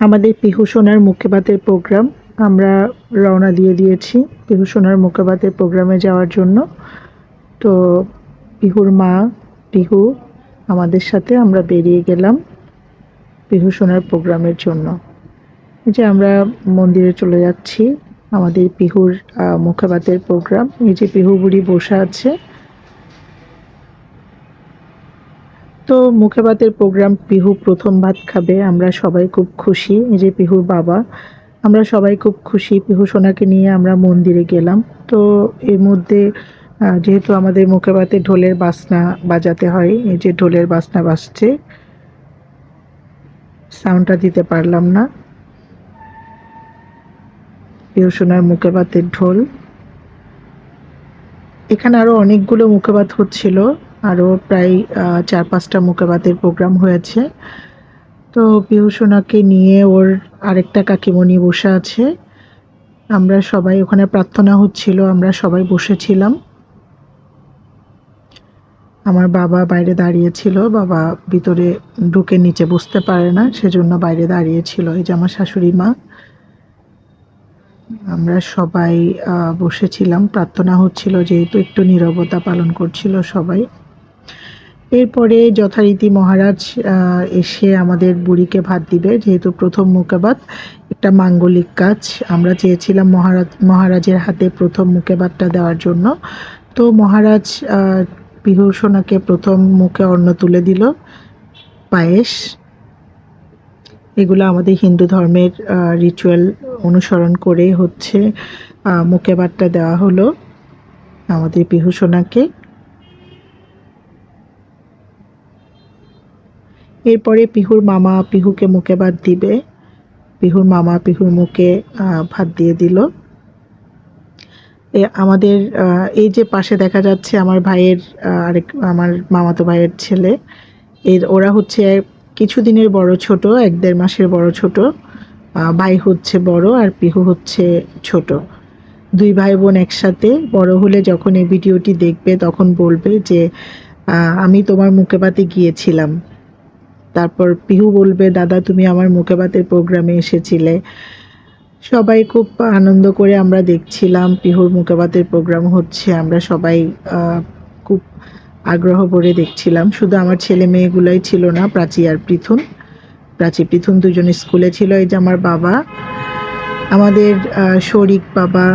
আমাদের পিহু সোনার মুখে ভাতের প্রোগ্রাম আমরা রওনা দিয়ে দিয়েছি পিহু সোনার মুখে ভাতের প্রোগ্রামে যাওয়ার জন্য। তো পিহুর মা পিহু আমাদের সাথে আমরা বেরিয়ে গেলাম পিহু সোনার প্রোগ্রামের জন্য। এই যে আমরা মন্দিরে চলে যাচ্ছি আমাদের পিহুর আহ, মুখে প্রোগ্রাম। এই যে পিহু বুড়ি বসে আছে তো মুখে ভাতের প্রোগ্রাম পিহু প্রথম ভাত খাবে, আমরা সবাই খুব খুশি। এই যে পিহুর বাবা, আমরা সবাই খুব খুশি। পিহু সোনাকে নিয়ে আমরা মন্দিরে গেলাম। তো এর মধ্যে যেহেতু আমাদের মুখে ভাতে ঢোলের বাসনা বাজাতে হয়, এই যে ঢোলের বাসনা বাজছে সাউন্ডটা দিতে পারলাম না। পিহু সোনার মুখে ভাতের ঢোল। এখানে আরও অনেকগুলো মুখে ভাত হচ্ছিল। আরও প্রায় চার পাঁচটা মুখে ভাতের প্রোগ্রাম হয়েছে। তো পিহুসোনাকে নিয়ে ওর আরেকটা কাকিমণি বসে আছে। আমরা সবাই, ওখানে প্রার্থনা হচ্ছিল, আমরা সবাই বসেছিলাম। আমার বাবা বাইরে দাঁড়িয়েছিল, বাবা ভিতরে ঢুকে নিচে বসতে পারে না, সেজন্য বাইরে দাঁড়িয়েছিল, এই যে আমার শাশুড়ি মা। আমরা সবাই বসেছিলাম, প্রার্থনা হচ্ছিল, যেহেতু একটু নীরবতা পালন করছিল সবাই। এরপরে যথারীতি মহারাজ এসে আমাদের বুড়িকে ভাত দিবে যেহেতু প্রথম মুখে একটা মাঙ্গলিক কাজ। আমরা চেয়েছিলাম মহারাজ মহারাজের হাতে প্রথম মুখে ভাতটা দেওয়ার জন্য। তো মহারাজ সোনাকে প্রথম মুখে অন্ন তুলে দিল পায়েস। এগুলো আমাদের হিন্দু ধর্মের রিচুয়াল অনুসরণ করে হচ্ছে আহ, দেওয়া হলো আমাদের পিহু এরপরে পিহুর মামা পিহুকে মুখে ভাত দিবে। পিহুর মামা পিহুর মুখে ভাত দিয়ে দিল। আমাদের এই যে পাশে দেখা যাচ্ছে আমার ভাইয়ের আরেক, আমার মামাতো ভাইয়ের ছেলে। এর, ওরা হচ্ছে কিছুদিনের বড় ছোট, এক দেড় মাসের বড় ছোট। ভাই হচ্ছে বড় আর পিহু হচ্ছে ছোট। দুই ভাই বোন একসাথে। বড় হলে যখন এই ভিডিওটি দেখবে তখন বলবে যে আমি তোমার মুখে ভাতে গিয়েছিলাম। তারপর পিহু বলবে, দাদা, তুমি আমার মুখে ভাতের প্রোগ্রামে এসেছিলে। সবাই খুব আনন্দ করে আমরা দেখছিলাম পিহুর মুখে ভাতের প্রোগ্রাম হচ্ছে। আমরা সবাই খুব আগ্রহ ভরে দেখছিলাম। শুধু আমার ছেলে মেয়েগুলোই ছিল না, প্রাচী আর পৃথুন। প্রাচী, পৃথুন দুজন স্কুলে ছিল, এই যে আমার বাবা। আমাদের শরিক বাবা,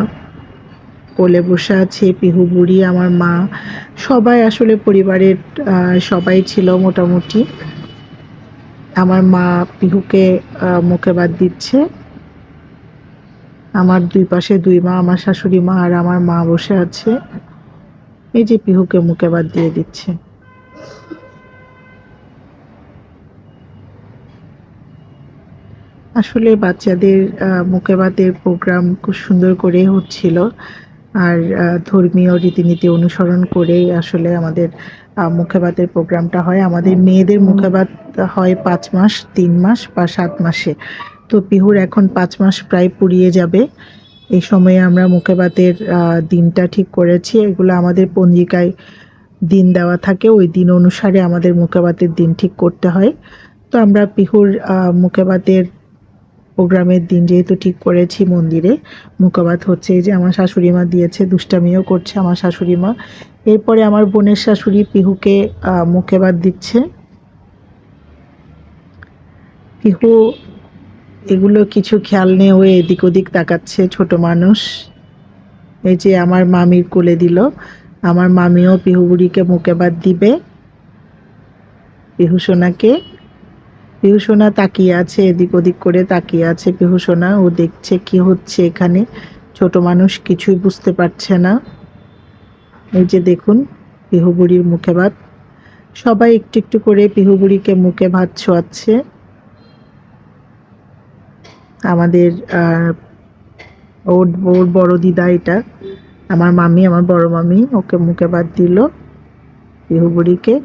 কোলে বসে আছে, পিহু বুড়ি, আমার মা। সবাই আসলে পরিবারের সবাই ছিল মোটামুটি। আমার মা পিহুকে মুখে ভাত দিচ্ছে। আমার দুই পাশে দুই মা, আমার শাশুড়ি মা আর আমার মা বসে আছে। এই যে পিহুকে মুখে ভাত দিয়ে দিচ্ছে। আসলে বাচ্চাদের ভাতের প্রোগ্রাম খুব সুন্দর করে হচ্ছিল। আর ধর্মীয় রীতিনীতি অনুসরণ করেই আসলে আমাদের আহ, মুখে প্রোগ্রামটা হয়। আমাদের মেয়েদের মুখে ভাত হয় পাঁচ মাস তিন মাস বা সাত মাসে। তো পিহুর এখন পাঁচ মাস প্রায় পুড়িয়ে যাবে। এই সময়ে আমরা মুখে ভাতের আহ, দিনটা ঠিক করেছি। এগুলো আমাদের পঞ্জিকায় দিন দেওয়া থাকে। ওই দিন অনুসারে আমাদের মুখে ভাতের দিন ঠিক করতে হয়। তো আমরা পিহুর আহ, মুখে ভাতের প্রোগ্রামের দিন যেহেতু ঠিক করেছি মন্দিরে মুখভাত হচ্ছে এই যে আমার শাশুড়ি মা দিয়েছে দুষ্টামিও করছে আমার শাশুড়ি মা এরপরে আমার বোনের শাশুড়ি পিহুকে মুখে ভাত দিচ্ছে। পিহু এগুলো কিছু খেয়াল নেই ও এদিক ওদিক তাকাচ্ছে ছোট মানুষ। এই যে আমার মামির কোলে দিল। আমার মামিও পিহু বুড়িকে মুখে ভাত দিবে। পিহু সোনাকে। পিহু সোনা তাকিয়ে আছে, এদিক ওদিক করে তাকিয়ে আছে পিহু সোনা। ও দেখছে কি হচ্ছে এখানে। ছোট মানুষ কিছুই বুঝতে পারছে না। এই যে দেখুন পিহু বুড়ির মুখে ভাত। সবাই একটু একটু করে পিহু বুড়িকে মুখে ভাত ছোঁয়াচ্ছে আমাদের ওর ওর বড় দিদা এটা। আমার মামি, আমার বড় মামি, ওকে মুখে ভাত দিল পিহু বুড়িকে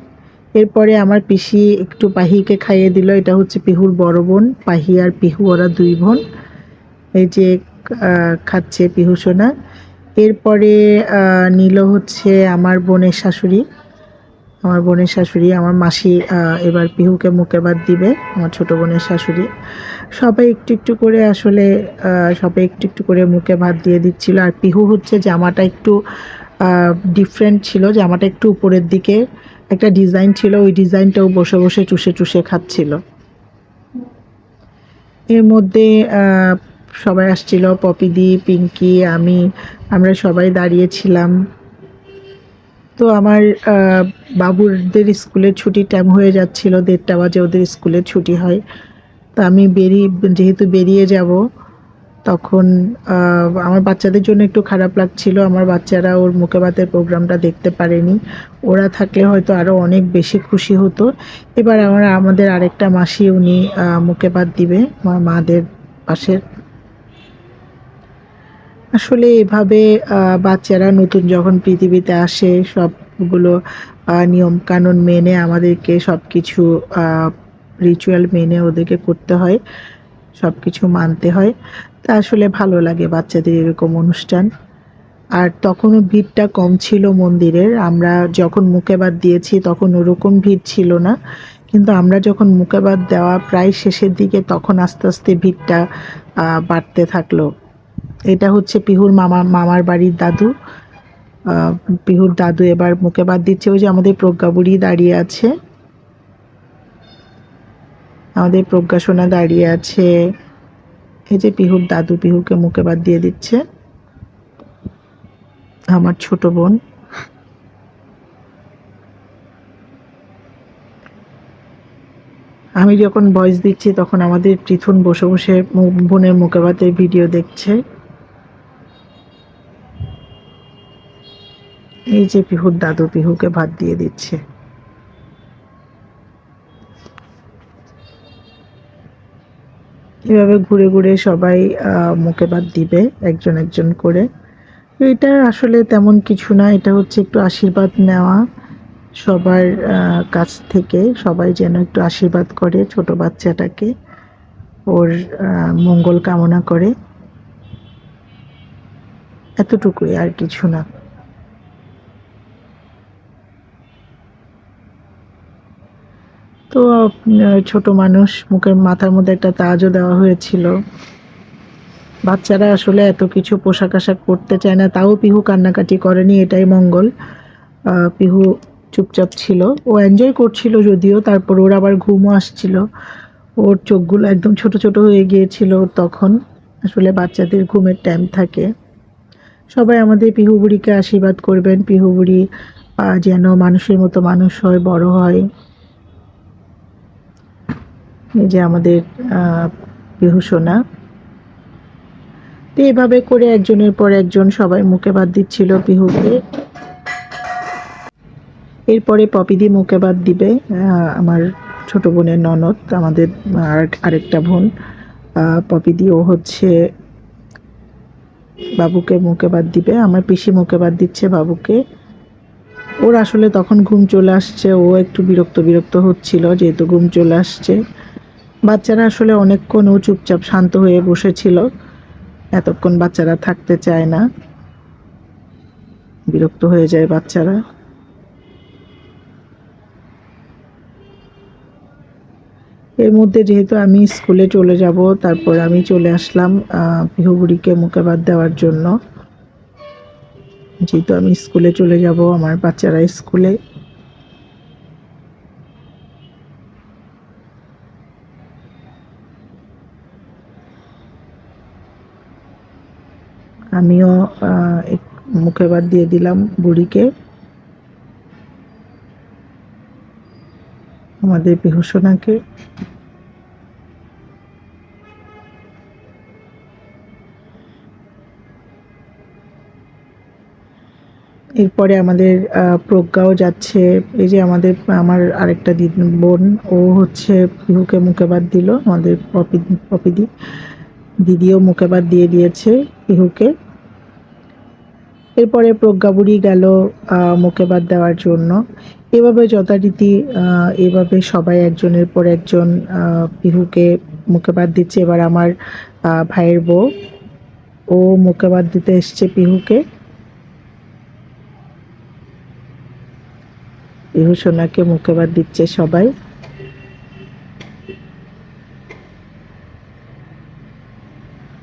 এরপরে আমার পিসি একটু পাহিকে খাইয়ে দিল। এটা হচ্ছে পিহুর বড় বোন, পাহি আর পিহু, ওরা দুই বোন। এই যে খাচ্ছে পিহু সোনা। এরপরে নিল হচ্ছে আমার বোনের শাশুড়ি। আমার বোনের শাশুড়ি, আমার মাসি এবার পিহুকে মুখে বাদ দিবে, আমার ছোট বোনের শাশুড়ি। সবাই একটু একটু করে আসলে সবাই একটু একটু করে মুখে ভাত দিয়ে দিচ্ছিল। আর পিহু হচ্ছে জামাটা একটু ডিফারেন্ট ছিল, জামাটা একটু উপরের দিকে। একটা ডিজাইন ছিল, ওই ডিজাইনটাও বসে বসে চুষে চুষে খাচ্ছিল। এর মধ্যে সবাই আসছিল পপিদি পিঙ্কি আমি আমরা সবাই দাঁড়িয়েছিলাম। তো আমার বাবুরদের স্কুলের ছুটি টাইম হয়ে যাচ্ছিল দেড়টা বাজে ওদের স্কুলে ছুটি হয়। তো আমি বেরিয়ে যেহেতু বেরিয়ে যাব তখন আমার বাচ্চাদের জন্য একটু খারাপ লাগছিল। আমার বাচ্চারা ওর মুখে ভাতের প্রোগ্রামটা দেখতে পারেনি। ওরা থাকলে হয়তো আরও অনেক বেশি খুশি হতো। এবার আমার আমাদের আরেকটা মাসি উনি আহ, মুখে ভাত দিবে আমার মাদের পাশের আসলে এভাবে বাচ্চারা নতুন যখন পৃথিবীতে আসে, সবগুলো নিয়ম কানুন মেনে আমাদেরকে সব কিছু রিচুয়াল মেনে ওদেরকে করতে হয় সব কিছু মানতে হয়। তা আসলে ভালো লাগে বাচ্চাদের এরকম অনুষ্ঠান। আর তখনও ভিড়টা কম ছিল মন্দিরের, আমরা যখন মুখেবাদ দিয়েছি তখন ওরকম ভিড় ছিল না। কিন্তু আমরা যখন মুখেবাদ দেওয়া প্রায় শেষের দিকে তখন আস্তে আস্তে ভিড়টা বাড়তে থাকল। এটা হচ্ছে পিহুর মামা, মামার বাড়ির দাদু। পিহুর দাদু এবার মুখে বাদ দিচ্ছে, ওই যে আমাদের প্রজ্ঞা বুড়ি দাঁড়িয়ে আছে। আমাদের প্রজ্ঞা সোনা দাঁড়িয়ে আছে। এই যে পিহুর দাদু, পিহুকে মুখে বাদ দিয়ে দিচ্ছে। আমার ছোট বোন। আমি যখন ভয়েস দিচ্ছি, তখন আমাদের পৃথুন বসে বসে বোনের মুখে ভিডিও দেখছে। এই যে পিহুর দাদু পিহুকে ভাত দিয়ে দিচ্ছে। এভাবে ঘুরে ঘুরে সবাই মুখে ভাত দিবে একজন একজন করে। এটা আসলে তেমন কিছু না, এটা হচ্ছে একটু আশীর্বাদ নেওয়া সবার কাছ থেকে। সবাই যেন একটু আশীর্বাদ করে ছোট বাচ্চাটাকে, ওর মঙ্গল কামনা করে। এতটুকুই আর কিছু না। তো ছোট মানুষ, মুখের মাথার মধ্যে একটা তাজও দেওয়া হয়েছিল। বাচ্চারা আসলে এত কিছু পোশাক আশাক করতে চায় না, তাও পিহু কান্নাকাটি করেনি, এটাই মঙ্গল। পিহু চুপচাপ ছিল। ও এনজয় করছিল যদিও, তারপর ওর আবার ঘুমও আসছিল। ওর চোখগুলো একদম ছোট ছোট হয়ে গিয়েছিল তখন। আসলে বাচ্চাদের ঘুমের টাইম থাকে। সবাই আমাদের পিহু বুড়িকে আশীর্বাদ করবেন। পিহু বুড়ি যেন মানুষের মতো মানুষ হয়, বড় হয়। এই যে আমাদের আহ, পিহু সোনা। তো এভাবে করে একজনের পর একজন সবাই মুখে বাদ দিচ্ছিল পিহুকে এরপরে পপিদি মুখে বাদ দিবে আমার ছোট বোনের ননদ আমাদের আরেকটা বোন। পপিদি ও হচ্ছে বাবুকে মুখে বাদ দিবে আমার পিসি মুখে বাদ দিচ্ছে বাবুকে। ওর আসলে তখন ঘুম চলে আসছে ও একটু বিরক্ত বিরক্ত হচ্ছিল যেহেতু ঘুম চলে আসছে। বাচ্চারা আসলে অনেকক্ষণ ও চুপচাপ শান্ত হয়ে বসেছিল। এতক্ষণ বাচ্চারা থাকতে চায় না। বিরক্ত হয়ে যায় বাচ্চারা। এর মধ্যে যেহেতু আমি স্কুলে চলে যাব তারপর আমি চলে আসলাম আহ, পিহুবুড়িকে মুখে দেওয়ার জন্য। যেহেতু আমি স্কুলে চলে যাব আমার বাচ্চারা স্কুলে আমিও মুখে বাদ দিয়ে দিলাম বুড়িকে। আমাদের বিহুসোনাকে। এরপরে আমাদের প্রজ্ঞাও যাচ্ছে। এই যে আমাদের, আমার আরেকটা বোন, ও হচ্ছে পিহুকে মুখে বাদ দিল, আমাদের পপি পপিদি। দিদিও মুখে বাদ দিয়ে দিয়েছে পিহুকে এরপরে প্রজ্ঞাবুড়ি গেল আহ, মুখে বাদ দেওয়ার জন্য। এভাবে যথারীতি এভাবে সবাই একজনের পর একজন পিহুকে মুখে বাদ দিচ্ছে। এবার আমার ভাইয়ের বউ ও মুখে বাদ দিতে এসছে পিহুকে। পিহু সোনাকে মুখে ভাত দিচ্ছে সবাই।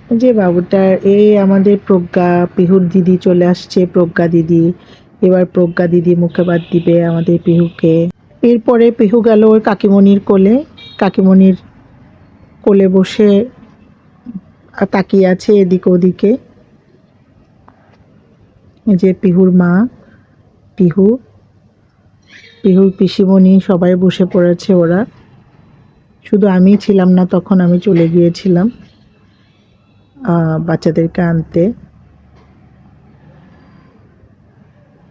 যে বাবুটার এই আমাদের প্রজ্ঞা, পিহুর দিদি চলে আসছে, প্রজ্ঞা দিদি। এবার প্রজ্ঞা দিদি মুখে ভাত দিবে আমাদের পিহুকে। এরপরে পিহু গেল ওর কাকিমণির কোলে। কাকিমণির কোলে বসে তাকিয়ে আছে এদিকে ওদিকে। যে পিহুর মা, পিহু। পিহুর পিসিমণি সবাই বসে পড়েছে ওরা। শুধু আমি ছিলাম না, তখন আমি চলে গিয়েছিলাম। বাচ্চাদেরকে আনতে।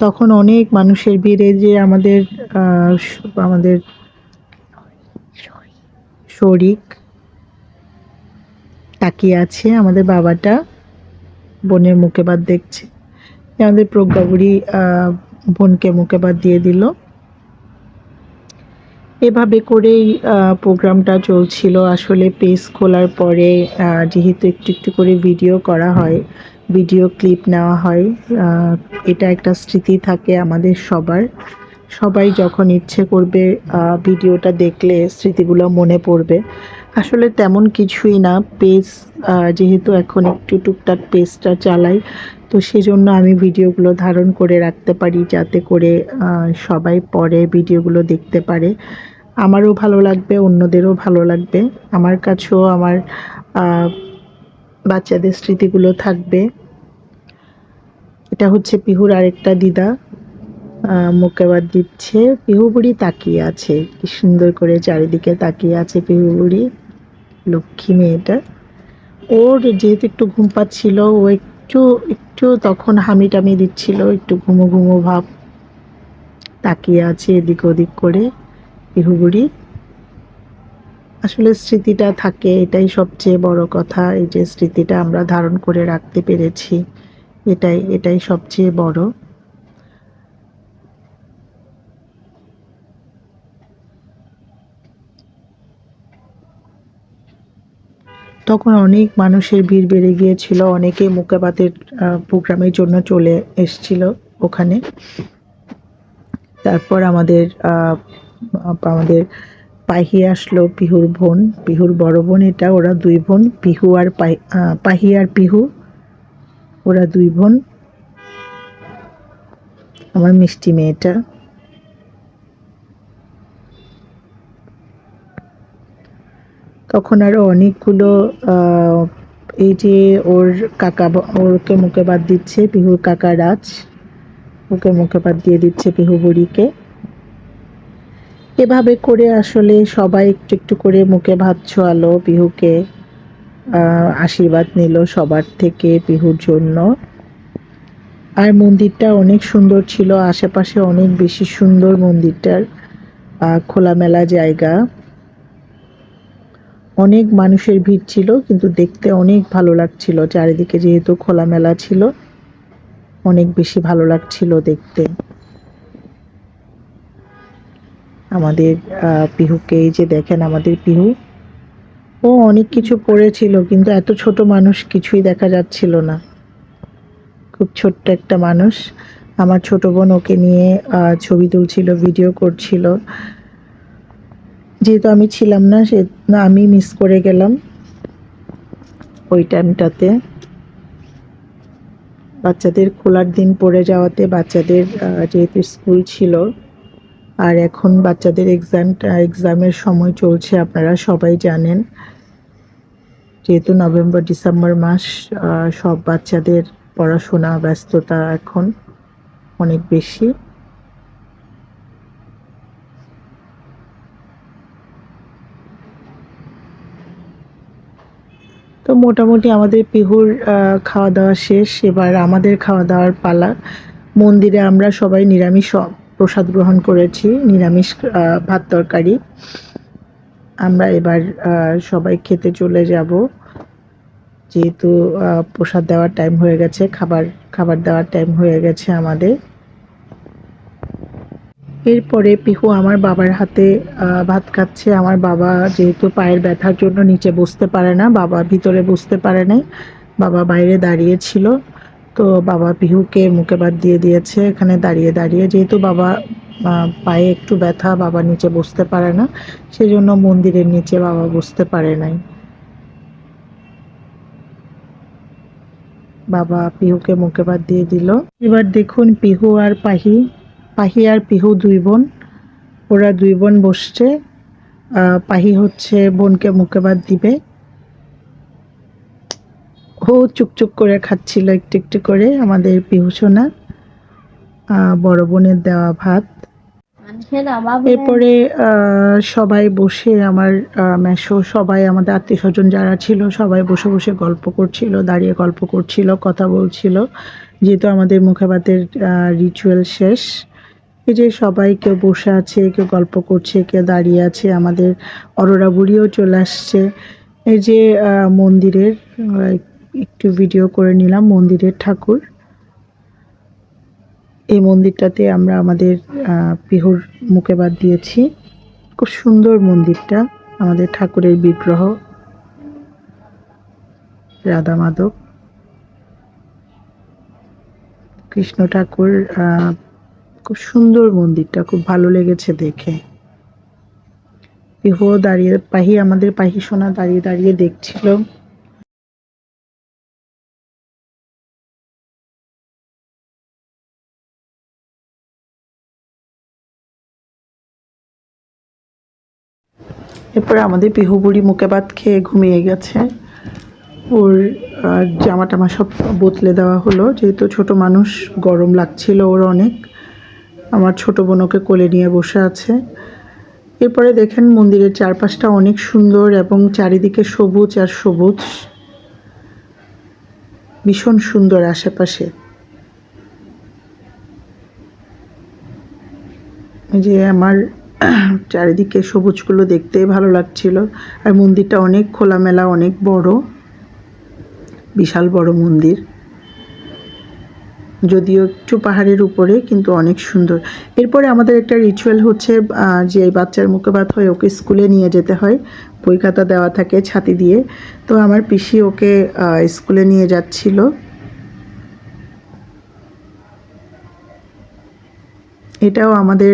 তখন অনেক মানুষের ভিড়ে যে আমাদের আমাদের শরিক তাকিয়ে আছে আমাদের বাবাটা, বোনের মুখে বাদ দেখছে। আমাদের প্রজ্ঞাবুড়ি বোনকে মুখে বাদ দিয়ে দিল। এভাবে করেই প্রোগ্রামটা চলছিল। আসলে পেজ খোলার পরে যেহেতু একটু একটু করে ভিডিও করা হয়, ভিডিও ক্লিপ নেওয়া হয় এটা একটা স্মৃতি থাকে আমাদের সবার। সবাই যখন ইচ্ছে করবে ভিডিওটা দেখলে স্মৃতিগুলো মনে পড়বে। আসলে তেমন কিছুই না, পেজ যেহেতু এখন একটু টুকটাক পেজটা চালাই তো সেজন্য আমি ভিডিওগুলো ধারণ করে রাখতে পারি যাতে করে সবাই পরে ভিডিওগুলো দেখতে পারে। আমারও ভালো লাগবে, অন্যদেরও ভালো লাগবে। আমার কাছেও আমার বাচ্চাদের স্মৃতিগুলো থাকবে। এটা হচ্ছে পিহুর আরেকটা দিদা মুখে দিচ্ছে, পিহু বুড়ি তাকিয়ে আছে। কি সুন্দর করে চারিদিকে তাকিয়ে আছে পিহু বুড়ি, লক্ষ্মী মেয়েটা। ওর যেহেতু একটু ঘুম পাচ্ছিল, ও একটু একটু তখন হামি টামি দিচ্ছিল, একটু ঘুমো ঘুমো ভাব তাকিয়ে আছে এদিক ওদিক করে পিহুবুড়ি আসলে স্মৃতিটা থাকে, এটাই সবচেয়ে বড় কথা, এই যে স্মৃতিটা আমরা ধারণ করে রাখতে পেরেছি, এটাই এটাই সবচেয়ে বড়। তখন অনেক মানুষের ভিড় বেড়ে গিয়েছিল, অনেকে মুখাবাতের প্রোগ্রামের জন্য চলে এসছিল ওখানে। তারপর আমাদের আমাদের পাহি আসলো পিহুর বোন, পিহুর বড় বোন এটা, ওরা দুই বোন, পিহু আর পাহি আর পিহু, ওরা দুই বোন। আমার মিষ্টি মেয়েটা। তখন আরও অনেকগুলো এই যে ওর কাকা ওরকে মুখে বাদ দিচ্ছে, পিহুর কাকা রাজ। ওকে মুখে বাদ দিয়ে দিচ্ছে পিহু বুড়িকে। এভাবে করে আসলে সবাই একটু একটু করে মুখে ভাত ছোয়ালো পিহুকে। আশীর্বাদ নিল সবার থেকে পিহুর জন্য। আর মন্দিরটা অনেক সুন্দর ছিল, আশেপাশে অনেক বেশি সুন্দর মন্দিরটার খোলামেলা জায়গা। অনেক মানুষের ভিড় ছিল, কিন্তু দেখতে অনেক ভালো লাগছিল। চারিদিকে যেহেতু খোলামেলা ছিল, অনেক বেশি ভালো লাগছিল দেখতে। আমাদের পিহুকে এই যে দেখেন, আমাদের পিহু। ও অনেক কিছু পড়েছিল, কিন্তু এত ছোট মানুষ কিছুই দেখা যাচ্ছিল না। খুব ছোট্ট একটা মানুষ। আমার ছোট বোন ওকে নিয়ে ছবি তুলছিল, ভিডিও করছিল। যেহেতু আমি ছিলাম না, সে না, আমি মিস করে গেলাম ওই টাইমটাতে বাচ্চাদের খোলার দিন পড়ে যাওয়াতে বাচ্চাদের যেহেতু স্কুল ছিল, আর এখন বাচ্চাদের এক্সামটা এক্সামের সময় চলছে, আপনারা সবাই জানেন। যেহেতু নভেম্বর, ডিসেম্বর মাস সব বাচ্চাদের পড়াশোনা, ব্যস্ততা এখন অনেক বেশি। তো মোটামুটি আমাদের পিহুর খাওয়া দাওয়া শেষ। এবার আমাদের খাওয়া দাওয়ার পালা। মন্দিরে আমরা সবাই নিরামিষ প্রসাদ গ্রহণ করেছি, নিরামিষ ভাত তরকারি। আমরা এবার সবাই খেতে চলে যাব। যেহেতু প্রসাদ দেওয়ার টাইম হয়ে গেছে, খাবার খাবার দেওয়ার টাইম হয়ে গেছে আমাদের। এরপরে পিহু আমার বাবার হাতে ভাত খাচ্ছে। আমার বাবা যেহেতু পায়ের ব্যথার জন্য নিচে বসতে পারে না, বাবা ভিতরে বসতে পারে নাই, বাবা বাইরে দাঁড়িয়ে ছিল। তো বাবা পিহুকে মুখে ভাত দিয়ে দিয়েছে, এখানে দাঁড়িয়ে দাঁড়িয়ে। যেহেতু বাবা পায়ে একটু ব্যথা, বাবা নিচে বসতে পারে না, সেজন্য মন্দিরের নিচে বাবা বসতে পারে নাই। বাবা পিহুকে মুখে ভাত দিয়ে দিল। এবার দেখুন পিহু আর পাহি পাহি আর পিহু দুই বোন। ওরা দুই বোন বসছে। পাহি হচ্ছে বোনকে মুখে ভাত দিবে। ও চুকচুক করে খাচ্ছিল একটু একটু করে আমাদের পিহু সোনা। বড় বোনের দেওয়া ভাত। এরপরে সবাই বসে আমার মেসো, সবাই আমাদের আত্মীয় স্বজন যারা ছিল, সবাই বসে বসে গল্প করছিল, দাঁড়িয়ে গল্প করছিল, কথা বলছিল। যেহেতু আমাদের মুখে ভাতের রিচুয়াল শেষ। এই যে সবাই কেউ বসে আছে, কেউ গল্প করছে, কেউ দাঁড়িয়ে আছে, আমাদের অরোরা বুড়িও চলে আসছে। এই যে মন্দিরের একটু ভিডিও করে নিলাম, মন্দিরের ঠাকুর। এই মন্দিরটাতে আমরা আমাদের পিহুর মুখে বাদ দিয়েছি। খুব সুন্দর মন্দিরটা, আমাদের ঠাকুরের বিগ্রহ। রাধা মাধব। কৃষ্ণ ঠাকুর খুব সুন্দর মন্দিরটা, খুব ভালো লেগেছে দেখে। পিহুও দাঁড়িয়ে, পাহি, আমাদের পাহি সোনা দাঁড়িয়ে দাঁড়িয়ে দেখছিল। এরপরে আমাদের পিহু বুড়ি মুখে ভাত খেয়ে ঘুমিয়ে গেছে। ওর জামা টামা সব বদলে দেওয়া হলো, যেহেতু ছোট মানুষ, গরম লাগছিল ওর অনেক। আমার ছোট বোনকে কোলে নিয়ে বসে আছে। এরপরে দেখেন মন্দিরের চারপাশটা অনেক সুন্দর এবং চারিদিকে সবুজ আর সবুজ। ভীষণ সুন্দর আশেপাশে। যে আমার চারিদিকে সবুজগুলো দেখতে ভালো লাগছিল। আর মন্দিরটা অনেক খোলামেলা, অনেক বড়। বিশাল বড় মন্দির। যদিও একটু পাহাড়ের উপরে, কিন্তু অনেক সুন্দর। এরপরে আমাদের একটা রিচুয়াল হচ্ছে যে এই বাচ্চার মুখে ভাত হয় ওকে স্কুলে নিয়ে যেতে হয়। বই খাতা দেওয়া থাকে ছাতি দিয়ে। তো আমার পিসি ওকে স্কুলে নিয়ে যাচ্ছিল। এটাও আমাদের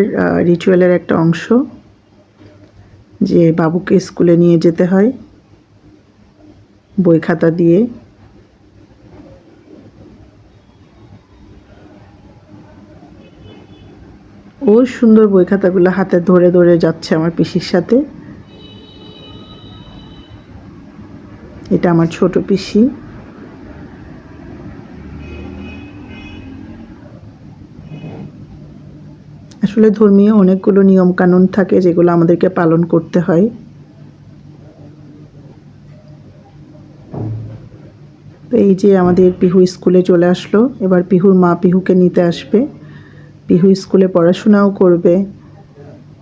রিচুয়ালের একটা অংশ, যে বাবুকে স্কুলে নিয়ে যেতে হয়, বই খাতা দিয়ে। ও সুন্দর বই খাতাগুলো হাতে ধরে ধরে যাচ্ছে আমার পিসির সাথে। এটা আমার ছোট পিসি। আসলে ধর্মীয় অনেকগুলো নিয়ম কানুন থাকে যেগুলো আমাদেরকে পালন করতে হয়। তো এই যে আমাদের পিহু স্কুলে চলে আসলো, এবার পিহুর মা পিহুকে নিতে আসবে। পিহু স্কুলে পড়াশোনাও করবে।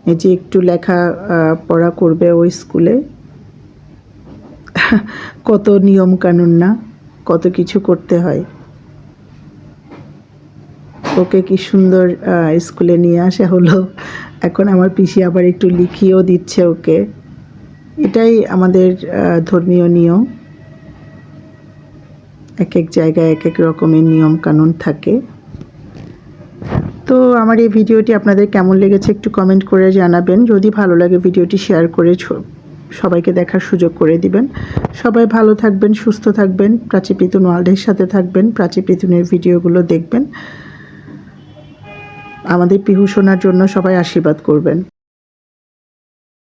এই যে একটু লেখা পড়া করবে ওই স্কুলে। কত নিয়ম কানুন না, কত কিছু করতে হয়। ওকে কি সুন্দর স্কুলে নিয়ে আসা হলো। এখন আমার পিসি আবার একটু লিখিয়েও দিচ্ছে ওকে। এটাই আমাদের ধর্মীয় নিয়ম। এক এক জায়গায় এক এক রকমের নিয়ম কানুন থাকে। তো আমার এই ভিডিওটি আপনাদের কেমন লেগেছে একটু কমেন্ট করে জানাবেন। যদি ভালো লাগে ভিডিওটি শেয়ার করে সবাইকে দেখার সুযোগ করে দিবেন। সবাই ভালো থাকবেন, সুস্থ থাকবেন, প্রাচী পিতুন ওয়ার্ল্ডের সাথে থাকবেন, প্রাচী পিতুনের ভিডিওগুলো দেখবেন। আমাদের পিহু শোনার জন্য সবাই আশীর্বাদ করবেন।